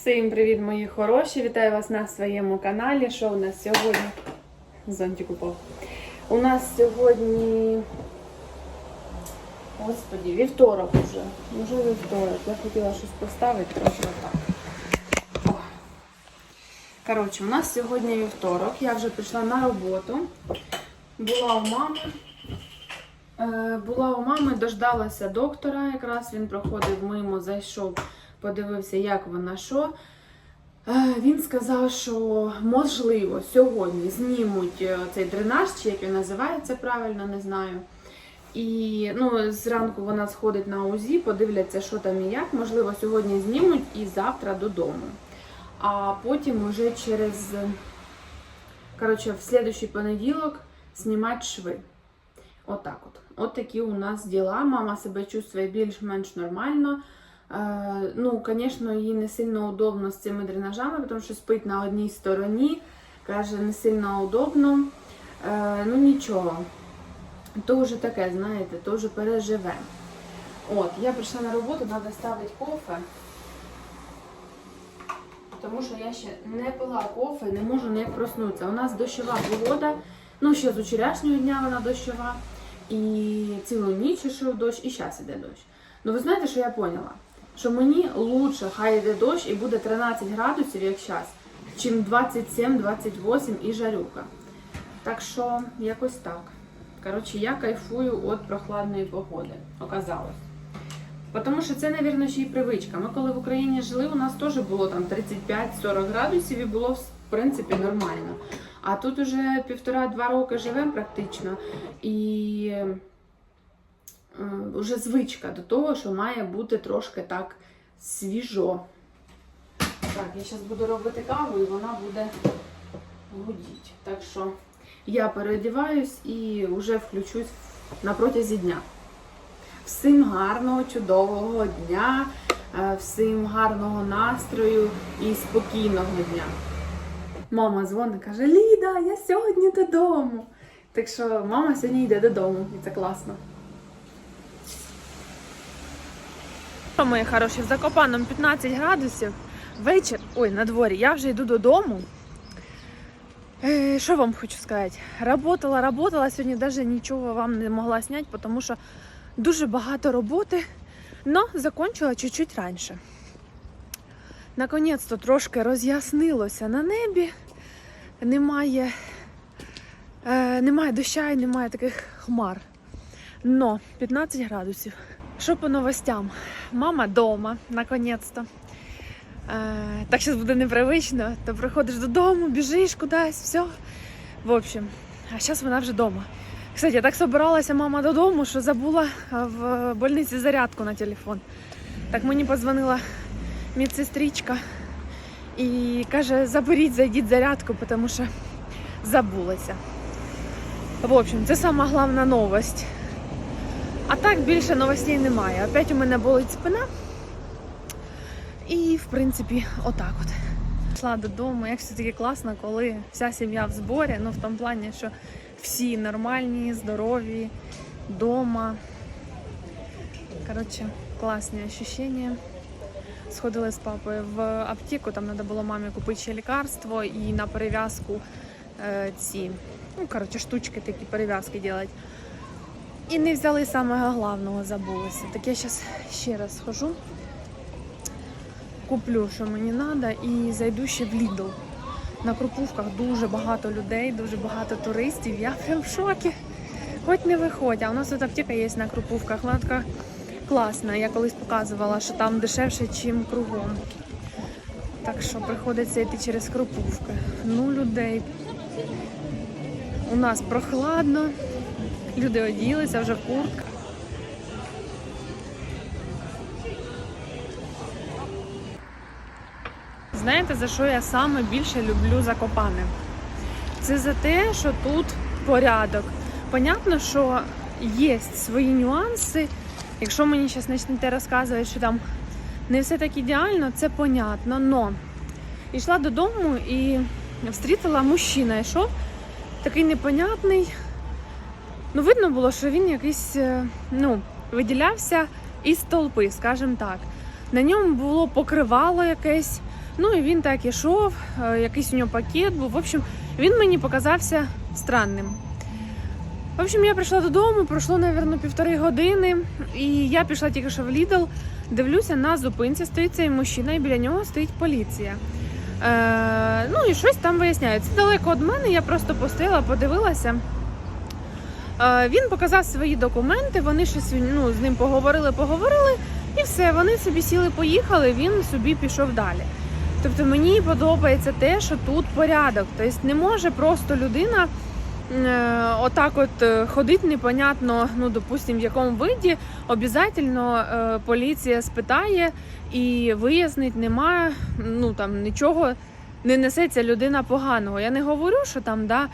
Всім привіт, мої хороші! Вітаю вас на своєму каналі. Що у нас сьогодні? Зонтик упав. У нас сьогодні. Господі, вівторок уже. Уже вівторок. Я хотіла щось поставити, трохи отак. Коротше, у нас сьогодні вівторок. Я вже прийшла на роботу. Була у мами. Е, Була у мами, дождалася доктора. Якраз він проходив мимо, зайшов, подивився, як вона що. Е, Він сказав, що можливо сьогодні знімуть е, цей дренаж, чи як він називається правильно, не знаю. І ну, зранку вона сходить на УЗІ, подивляться, що там і як. Можливо, сьогодні знімуть і завтра додому. А потім уже через, коротше, в слідуючий понеділок знімати шви. Отак от. От такі у нас діла. Мама себе чувствує більш-менш нормально. Е, ну, звісно, їй не сильно удобно з цими дренажами, тому що спить на одній стороні. Каже, не сильно удобно. Е, ну нічого. То вже таке, знаєте, то вже переживе. От, я прийшла на роботу, треба ставити кофе. Тому що я ще не пила кофе, не можу ніяк проснутися. У нас дощова погода. Ну, ще з вчорашнього дня вона дощова. І цілу ніч йшов дощ, і зараз іде дощ. Ну ви знаєте, що я поняла? Що мені лучше, хай йде дощ і буде 13 градусів, як зараз, чим 27-28 і жарюка. Так що якось так. Коротше, я кайфую від прохладної погоди, оказалось. Тому що це, мабуть, ще й привичка. Ми коли в Україні жили, у нас теж було там 35-40 градусів і було в принципі нормально. А тут уже півтора-два роки живемо практично, і вже звичка до того, що має бути трошки так свіжо. Так, я зараз буду робити каву і вона буде гудіть. Так що я переодіваюсь і вже включусь на протязі дня. Всім гарного, чудового дня, е, всім гарного настрою і спокійного дня. Мама дзвонить, каже: Ліда, я сьогодні додому. Так що мама сьогодні йде додому, і це класно. Що, мої хороші, в Закопаном 15 градусів. Вечір, ой, на дворі, я вже йду додому. Е, Що вам хочу сказати? Работала, работала, сьогодні навіть нічого вам не могла зняти, тому що дуже багато роботи, але закончила чуть-чуть раніше. Наконець-то трошки роз'яснилося на небі. Немає, е, немає доща і немає таких хмар. Но 15 градусів. Що по новостям? Мама вдома, наконець-то. Е, так зараз буде непривично, то приходиш додому, біжиш кудись, все. В общем, а зараз вона вже вдома. Кстати, я так собиралася мама додому, що забула в больниці зарядку на телефон. Так мені подзвонила медсестричка і каже, заберіть, зайдіть зарядку, тому що забулася. В общем, це сама головна новость. А так більше новостей немає. Опять у мене болить спина. І, в принципі, отак от. Пішла додому, як все-таки класно, коли вся сім'я в зборі, ну в тому плані, що всі нормальні, здорові, вдома. Коротше, класні ощущення. Сходили з папою в аптеку, там треба було мамі купити ще лікарство і на перев'язку е, ці, ну, коротше, штучки такі перев'язки робити. І не взяли самого головного, забулися. Так я зараз ще раз схожу, куплю, що мені треба, і зайду ще в Lidl. На Крупувках дуже багато людей, дуже багато туристів. Я прям в шокі. Хоч не виходь, а у нас тут аптека є на Крупувках. Вона така класна. Я колись показувала, що там дешевше, ніж кругом. Так що приходиться йти через Крупувки. Ну, людей. У нас прохладно. Люди оділися вже в куртках. Знаєте, за що я саме більше люблю Закопане? Це за те, що тут порядок. Понятно, що є свої нюанси. Якщо мені зараз почнете розказувати, що там не все так ідеально, це понятно. Но йшла додому і встрітила мужчина, йшов такий непонятний. Ну, видно було, що він якийсь е, ну, виділявся із толпи, скажімо так. На ньому було покривало якесь, Ну і він так ішов, е, якийсь у нього пакет був. В общем, він мені показався странним. В общем, я прийшла додому, пройшло, мабуть, півтори години, і я пішла тільки що в Lidl, дивлюся, на зупинці стоїть цей мужчина, і біля нього стоїть поліція. Е, ну і щось там виясняють. Це далеко від мене, я просто постояла, подивилася. Він показав свої документи, вони щось ну, з ним поговорили, поговорили, і все, вони собі сіли, поїхали, він собі пішов далі. Тобто мені подобається те, що тут порядок. Тобто не може просто людина е, отак от е, ходить непонятно, ну, допустим, в якому виді, обов'язково е, поліція спитає і вияснить, немає, ну там нічого не несеться людина поганого. Я не говорю, що там, да.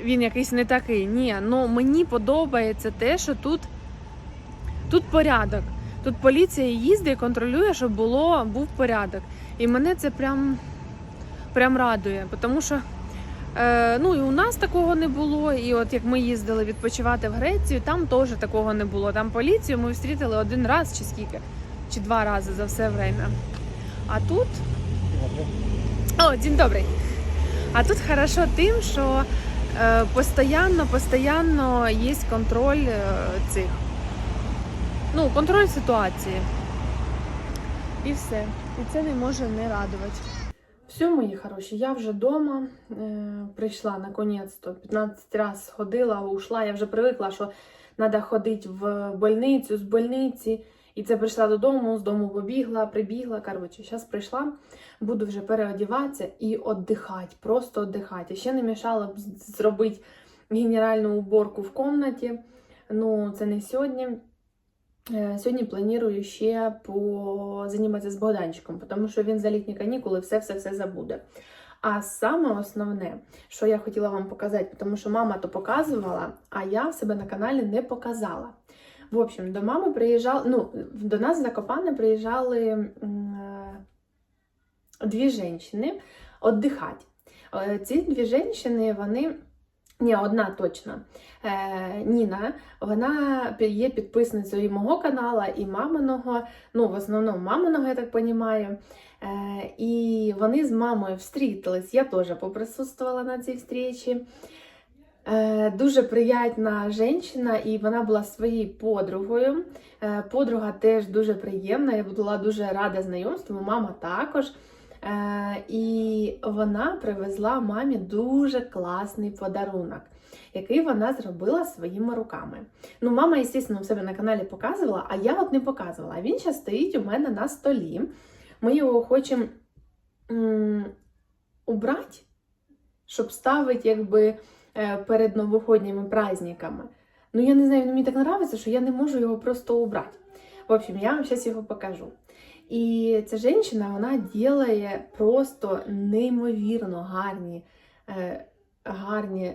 Він якийсь не такий. Ні, ну мені подобається те, що тут, тут порядок. Тут поліція їздить і контролює, щоб було, був порядок. І мене це прям, прям радує, тому що е, ну, і у нас такого не було. І от як ми їздили відпочивати в Грецію, там теж такого не було. Там поліцію ми зустріли один раз чи скільки, чи два рази за все время. А тут. О, день добрий. А тут хорошо тим, що е, постійно, постійно є контроль е, цих. Ну, контроль ситуації. І все. І це не може не радувати. Все, мої хороші, я вже вдома е, прийшла наконець-то. 15 разів ходила, ушла. Я вже привикла, що треба ходити в больницю, з больниці. І це прийшла додому, з дому побігла, прибігла. Коротше, зараз прийшла, буду вже переодіватися і віддихати, просто віддихати. Ще не мішало б зробити генеральну уборку в кімнаті. Ну, це не сьогодні. Е, Сьогодні планую ще позаніматися з Богданчиком, тому що він за літні канікули все-все-все забуде. А саме основне, що я хотіла вам показати, тому що мама то показувала, а я в себе на каналі не показала. В общем, до мами приїжджали, ну, до нас в Закопане приїжджали е, дві жінки віддихати. Е, Ці дві жінки, вони. Ні, одна точно. Е, Ніна, вона є підписницею і мого каналу, і маминого, ну, в основному маминого, я так розумію. Е, і вони з мамою встрітились. Я теж поприсутствувала на цій зустрічі. Е, Дуже приятна жінка, і вона була своєю подругою. Е, Подруга теж дуже приємна. Я була дуже рада знайомству, мама також. Е, І вона привезла мамі дуже класний подарунок, який вона зробила своїми руками. Ну, мама, звісно, у себе на каналі показувала, а я от не показувала. Він зараз стоїть у мене на столі. Ми його хочемо убрати, щоб ставити якби перед новогодніми праздниками. Ну, я не знаю, він мені так подобається, що я не можу його просто убрати. В общем, я вам зараз його покажу. І ця жінка, вона ділає просто неймовірно гарні, е, гарні,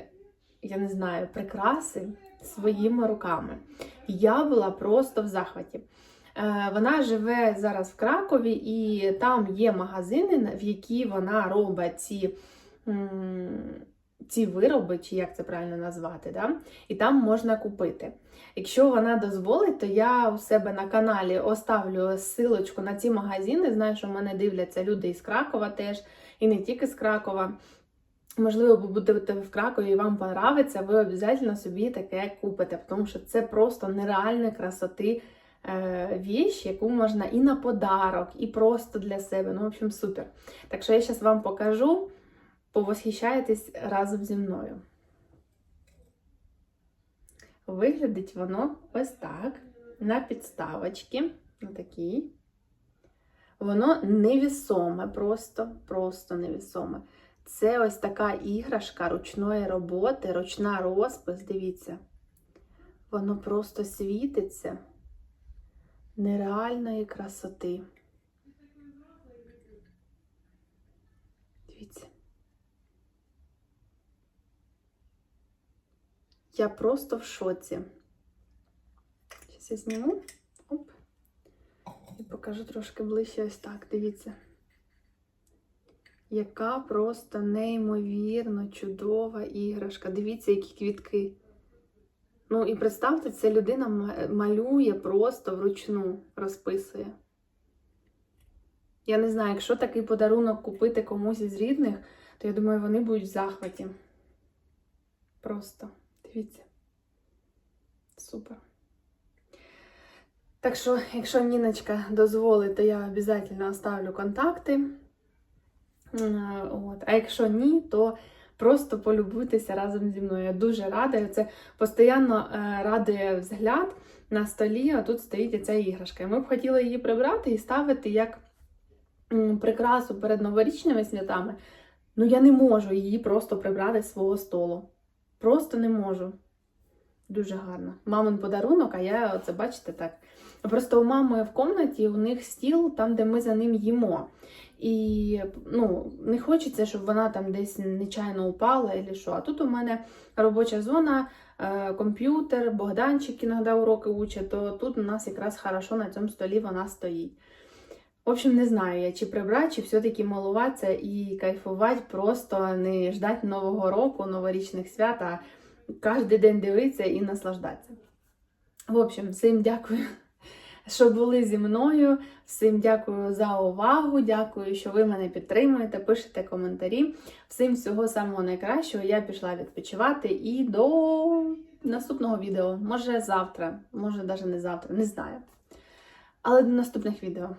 я не знаю, прикраси своїми руками. Я була просто в захваті. Е, Вона живе зараз в Кракові, і там є магазини, в які вона робить ці, ці вироби, чи як це правильно назвати, да? і там можна купити. Якщо вона дозволить, то я у себе на каналі оставлю ссылочку на ці магазини. Знаю, що мене дивляться люди із Кракова теж, і не тільки з Кракова. Можливо, ви будете в Кракові і вам понравиться, ви обов'язково собі таке купите, тому що це просто нереальної красоти е, віч, яку можна і на подарок, і просто для себе. Ну, в общем, супер. Так що я зараз вам покажу, повосхищаєтесь разом зі мною. Виглядить воно ось так, на підставочці, на такій. Воно невісоме, просто, просто невісоме. Це ось така іграшка ручної роботи, ручна розпис, дивіться. Воно просто світиться нереальної красоти. Дивіться. Я просто в шоці. Зараз я зніму. Оп. І покажу трошки ближче ось так. Дивіться. Яка просто неймовірно чудова іграшка. Дивіться, які квітки. Ну і представте, це людина малює просто вручну, розписує. Я не знаю, якщо такий подарунок купити комусь із рідних, то я думаю, вони будуть в захваті. Просто дивіться. Супер. Так що, якщо Ніночка дозволить, то я обов'язково оставлю контакти. От. А якщо ні, то просто полюбуйтеся разом зі мною. Я дуже рада. Це постійно е, радує взгляд на столі, а тут стоїть ця іграшка. Ми б хотіли її прибрати і ставити як прикрасу перед новорічними святами. Ну я не можу її просто прибрати з свого столу. Просто не можу. Дуже гарно. Мамин подарунок, а я оце бачите так. Просто у мами в кімнаті у них стіл, там, де ми за ним їмо. І ну, не хочеться, щоб вона там десь нечайно упала або що. А тут у мене робоча зона, е, комп'ютер, Богданчик іноді уроки учить, то тут у нас якраз хорошо на цьому столі вона стоїть. В общем, не знаю я, чи прибрати, чи все-таки малуватися і кайфувати, просто не ждати Нового року, новорічних свят, а кожен день дивитися і наслаждатися. В общем, всім дякую, що були зі мною. Всім дякую за увагу. Дякую, що ви мене підтримуєте, пишете коментарі. Всім всього самого найкращого. Я пішла відпочивати і до наступного відео. Може завтра, може навіть не завтра, не знаю. Але до наступних відео.